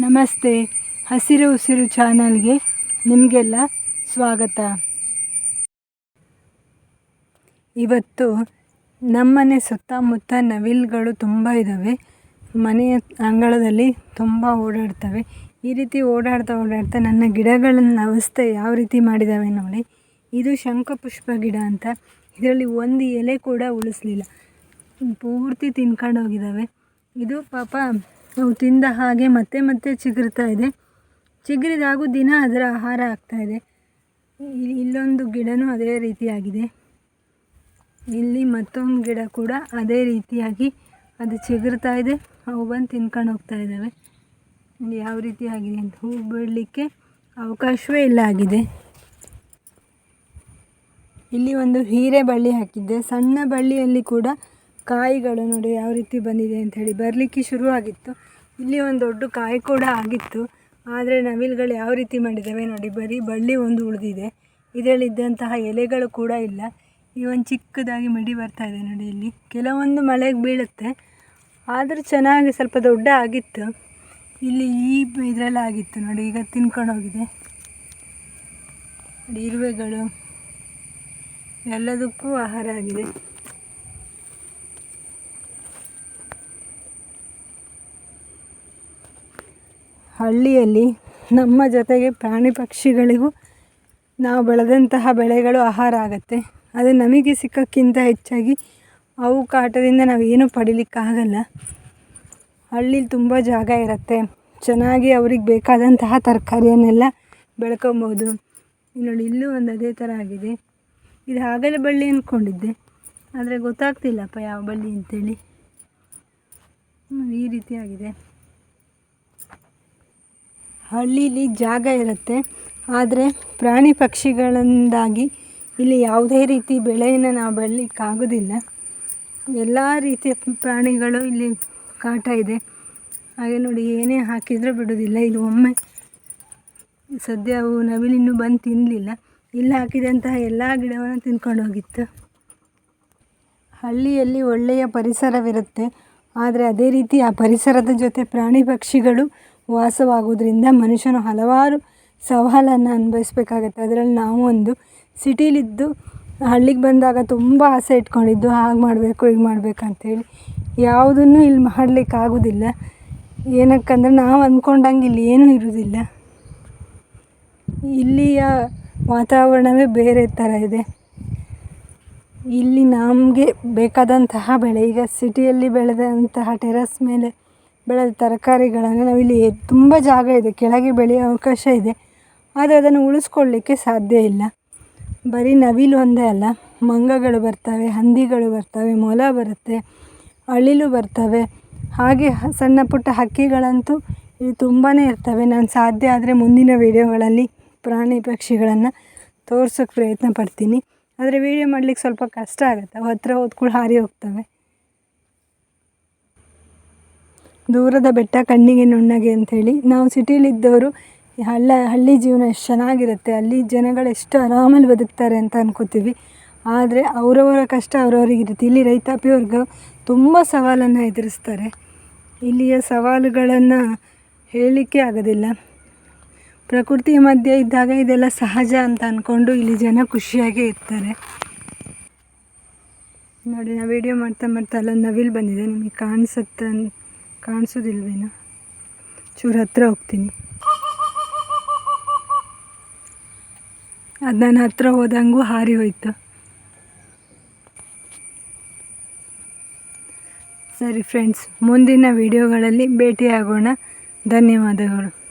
ನಮಸ್ತೆ. ಹಸಿರು ಉಸಿರು ಚಾನಲ್ಗೆ ನಿಮಗೆಲ್ಲ ಸ್ವಾಗತ. ಇವತ್ತು ನಮ್ಮನೆ ಸುತ್ತಮುತ್ತ ನವಿಲುಗಳು ತುಂಬ ಇದ್ದಾವೆ ಮನೆಯ ಅಂಗಳದಲ್ಲಿ ತುಂಬ ಓಡಾಡ್ತವೆ. ಈ ರೀತಿ ಓಡಾಡ್ತಾ ಓಡಾಡ್ತಾ ನನ್ನ ಗಿಡಗಳನ್ನು ಅವಸ್ಥೆ ಯಾವ ರೀತಿ ಮಾಡಿದ್ದಾವೆ ನೋಡಿ. ಇದು ಶಂಖಪುಷ್ಪ ಗಿಡ ಅಂತ. ಇದರಲ್ಲಿ ಒಂದು ಎಲೆ ಕೂಡ ಉಳಿಸ್ಲಿಲ್ಲ. ಪೂರ್ತಿ ತಿನ್ಕೊಂಡು ಹೋಗಿದ್ದಾವೆ ಇದು ಪಾಪ ಅವು ತಿಂದ ಹಾಗೆ ಮತ್ತೆ ಮತ್ತೆ ಚಿಗುರ್ತಾ ಇದೆ. ಚಿಗುರಿದಾಗೂ ದಿನ ಅದರ ಆಹಾರ ಆಗ್ತಾ ಇದೆ. ಇಲ್ಲೊಂದು ಗಿಡನೂ ಅದೇ ರೀತಿಯಾಗಿದೆ. ಇಲ್ಲಿ ಮತ್ತೊಂದು ಗಿಡ ಕೂಡ ಅದೇ ರೀತಿಯಾಗಿ ಅದು ಚಿಗುರ್ತಾ ಇದೆ. ಅವು ಬಂದು ತಿನ್ಕೊಂಡು ಹೋಗ್ತಾ ಇದ್ದಾವೆ. ಯಾವ ರೀತಿ ಆಗಿದೆ ಅಂತ ಹೂ ಬಿಡಲಿಕ್ಕೆ ಅವಕಾಶವೇ ಇಲ್ಲ ಆಗಿದೆ. ಇಲ್ಲಿ ಒಂದು ಹೀರೆ ಬಳ್ಳಿ ಹಾಕಿದ್ದೆ. ಸಣ್ಣ ಬಳ್ಳಿಯಲ್ಲಿ ಕೂಡ ಕಾಯಿಗಳು ನೋಡಿ ಯಾವ ರೀತಿ ಬಂದಿದೆ ಅಂತ ಹೇಳಿ ಬರಲಿಕ್ಕೆ ಶುರುವಾಗಿತ್ತು. ಇಲ್ಲಿ ಒಂದು ದೊಡ್ಡ ಕಾಯಿ ಕೂಡ ಆಗಿತ್ತು. ಆದರೆ ನವಿಲುಗಳು ಯಾವ ರೀತಿ ಮಾಡಿದ್ದಾವೆ ನೋಡಿ, ಬರೀ ಬಳ್ಳಿ ಒಂದು ಉಳಿದಿದೆ. ಇದರಲ್ಲಿದ್ದಂತಹ ಎಲೆಗಳು ಕೂಡ ಇಲ್ಲ. ಈ ಒಂದು ಚಿಕ್ಕದಾಗಿ ಮಿಡಿ ಬರ್ತಾ ಇದೆ ನೋಡಿ ಇಲ್ಲಿ. ಕೆಲವೊಂದು ಮಳೆಗೆ ಬೀಳುತ್ತೆ. ಆದರೂ ಚೆನ್ನಾಗಿ ಸ್ವಲ್ಪ ದೊಡ್ಡ ಆಗಿತ್ತು. ಇಲ್ಲಿ ಈ ಇದರಲ್ಲಿ ಆಗಿತ್ತು ನೋಡಿ, ಈಗ ತಿನ್ಕೊಂಡು ಹೋಗಿದೆ. ಇರುವೆಗಳು ಎಲ್ಲದಕ್ಕೂ ಆಹಾರ ಆಗಿದೆ. ಹಳ್ಳಿಯಲ್ಲಿ ನಮ್ಮ ಜೊತೆಗೆ ಪ್ರಾಣಿ ಪಕ್ಷಿಗಳಿಗೂ ನಾವು ಬೆಳೆದಂತಹ ಬೆಳೆಗಳು ಆಹಾರ ಆಗುತ್ತೆ. ಅದು ನಮಗೆ ಸಿಕ್ಕಕ್ಕಿಂತ ಹೆಚ್ಚಾಗಿ ಅವು ಕಾಟದಿಂದ ನಾವು ಏನೂ ಪಡಿಲಿಕ್ಕಾಗಲ್ಲ ಹಳ್ಳೀಲಿ ತುಂಬ ಜಾಗ ಇರುತ್ತೆ. ಚೆನ್ನಾಗಿ ಅವ್ರಿಗೆ ಬೇಕಾದಂತಹ ತರಕಾರಿಯನ್ನೆಲ್ಲ ಬೆಳ್ಕೊಬೋದು. ನೋಡಿ, ಇಲ್ಲೂ ಒಂದು ಅದೇ ಥರ ಆಗಿದೆ. ಇದು ಹಾಗಲ ಬಳ್ಳಿ ಅಂದ್ಕೊಂಡಿದ್ದೆ. ಆದರೆ ಗೊತ್ತಾಗ್ತಿಲ್ಲಪ್ಪ ಯಾವ ಬಳ್ಳಿ ಅಂತೇಳಿ. ಈ ರೀತಿಯಾಗಿದೆ ಹಳ್ಳೀಲಿ ಜಾಗ ಇರುತ್ತೆ. ಆದರೆ ಪ್ರಾಣಿ ಪಕ್ಷಿಗಳಿಂದಾಗಿ ಇಲ್ಲಿ ಯಾವುದೇ ರೀತಿ ಬೆಳೆಯನ್ನು ನಾವು ಬೆಳಲಿಕ್ಕಾಗೋದಿಲ್ಲ. ಎಲ್ಲ ರೀತಿಯ ಪ್ರಾಣಿಗಳು ಇಲ್ಲಿ ಕಾಟ ಇದೆ. ಹಾಗೆ ನೋಡಿ, ಏನೇ ಹಾಕಿದರೂ ಬಿಡೋದಿಲ್ಲ ಇಲ್ಲಿ ಒಮ್ಮೆ ಸದ್ಯ ಅವು ನವಿಲಿನ್ನೂ ಬಂದು ತಿನ್ನಲಿಲ್ಲ ಇಲ್ಲಿ ಹಾಕಿದಂತಹ ಎಲ್ಲ ಗಿಡವನ್ನು ತಿನ್ಕೊಂಡು ಹೋಗಿತ್ತು. ಹಳ್ಳಿಯಲ್ಲಿ ಒಳ್ಳೆಯ ಪರಿಸರವಿರುತ್ತೆ. ಆದರೆ ಅದೇ ರೀತಿ ಆ ಪರಿಸರದ ಜೊತೆ ಪ್ರಾಣಿ ಪಕ್ಷಿಗಳು ವಾಸವಾಗೋದ್ರಿಂದ ಮನುಷ್ಯನು ಹಲವಾರು ಸವಾಲನ್ನು ಅನುಭವಿಸ್ಬೇಕಾಗತ್ತೆ. ಅದರಲ್ಲಿ ನಾವು ಒಂದು ಸಿಟಿಲಿದ್ದು ಹಳ್ಳಿಗೆ ಬಂದಾಗ ತುಂಬ ಆಸೆ ಇಟ್ಕೊಂಡಿದ್ದು, ಹಾಗೆ ಮಾಡಬೇಕು, ಹೀಗೆ ಮಾಡಬೇಕು ಅಂತೇಳಿ. ಯಾವುದನ್ನು ಇಲ್ಲಿ ಮಾಡಲಿಕ್ಕಾಗೋದಿಲ್ಲ. ಏನಕ್ಕಂದ್ರೆ ನಾವು ಅಂದ್ಕೊಂಡಂಗೆ ಇಲ್ಲಿ ಏನೂ ಇರೋದಿಲ್ಲ ಇಲ್ಲಿಯ ವಾತಾವರಣವೇ ಬೇರೆ ಥರ ಇದೆ. ಇಲ್ಲಿ ನಮಗೆ ಬೇಕಾದಂತಹ ಬೆಳೆ, ಈಗ ಸಿಟಿಯಲ್ಲಿ ಬೆಳೆದಂತಹ ಟೆರಸ್ ಮೇಲೆ ಬೆಳೆದ ತರಕಾರಿಗಳನ್ನು ನಾವಿಲ್ಲಿ ತುಂಬ ಜಾಗ ಇದೆ. ಕೆಳಗೆ ಬೆಳೆಯೋ ಅವಕಾಶ ಇದೆ. ಆದರೆ ಅದನ್ನು ಉಳಿಸ್ಕೊಳ್ಳಿಕ್ಕೆ ಸಾಧ್ಯ ಇಲ್ಲ. ಬರೀ ನವಿಲು ಒಂದೇ ಅಲ್ಲ. ಮಂಗಗಳು ಬರ್ತವೆ, ಹಂದಿಗಳು ಬರ್ತವೆ, ಮೊಲ ಬರುತ್ತೆ, ಅಳಿಲು ಬರ್ತವೆ. ಹಾಗೆ ಸಣ್ಣ ಪುಟ್ಟ ಹಕ್ಕಿಗಳಂತೂ ಇಲ್ಲಿ ತುಂಬಾ ಇರ್ತವೆ. ನಾನು ಸಾಧ್ಯ ಆದರೆ ಮುಂದಿನ ವೀಡಿಯೋಗಳಲ್ಲಿ ಪ್ರಾಣಿ ಪಕ್ಷಿಗಳನ್ನು ತೋರ್ಸೋಕ್ಕೆ ಪ್ರಯತ್ನ ಪಡ್ತೀನಿ. ಆದರೆ ವೀಡಿಯೋ ಮಾಡ್ಲಿಕ್ಕೆ ಸ್ವಲ್ಪ ಕಷ್ಟ ಆಗುತ್ತೆ. ಅವು ಹತ್ರ ಹೋದ ಕೂಡ ಹಾರಿ ಹೋಗ್ತವೆ. ದೂರದ ಬೆಟ್ಟ ಕಣ್ಣಿಗೆ ನುಣ್ಣಗೆ ಅಂಥೇಳಿ. ನಾವು ಸಿಟಿಲಿದ್ದವರು ಹಳ್ಳ, ಹಳ್ಳಿ ಜೀವನ ಎಷ್ಟು ಚೆನ್ನಾಗಿರುತ್ತೆ, ಅಲ್ಲಿ ಜನಗಳು ಎಷ್ಟು ಆರಾಮಲ್ಲಿ ಬದುಕ್ತಾರೆ ಅಂತ ಅನ್ಕೋತೀವಿ. ಆದರೆ ಅವರವರ ಕಷ್ಟ ಅವರವರಿಗಿರುತ್ತೆ ಇಲ್ಲಿ ರೈತಾಪಿ ವರ್ಗ ತುಂಬ ಸವಾಲನ್ನು ಎದುರಿಸ್ತಾರೆ. ಇಲ್ಲಿಯ ಸವಾಲುಗಳನ್ನು ಹೇಳಲಿಕ್ಕೆ ಆಗೋದಿಲ್ಲ. ಪ್ರಕೃತಿಯ ಮಧ್ಯೆ ಇದ್ದಾಗ ಇದೆಲ್ಲ ಸಹಜ ಅಂತ ಅಂದ್ಕೊಂಡು ಇಲ್ಲಿ ಜನ ಖುಷಿಯಾಗೇ ಇರ್ತಾರೆ. ನೋಡಿ ನಾ ವಿಡಿಯೋ ಮಾಡ್ತಾ ಮಾಡ್ತಾ ಅಲ್ಲ ನವಿಲು ಬಂದಿದೆ. ನಿಮಗೆ ಕಾಣಿಸುತ್ತೆ ಕಾಣಿಸೋದಿಲ್ವೇನೋ? ಚೂರು ಹತ್ರ ಹೋಗ್ತೀನಿ. ಅದು ನಾನು ಹತ್ರ ಹೋದಂಗೂ ಹಾರಿ ಹೋಯ್ತು. ಸರಿ ಫ್ರೆಂಡ್ಸ್ ಮುಂದಿನ ವಿಡಿಯೋಗಳಲ್ಲಿ ಭೇಟಿಯಾಗೋಣ. ಧನ್ಯವಾದಗಳು.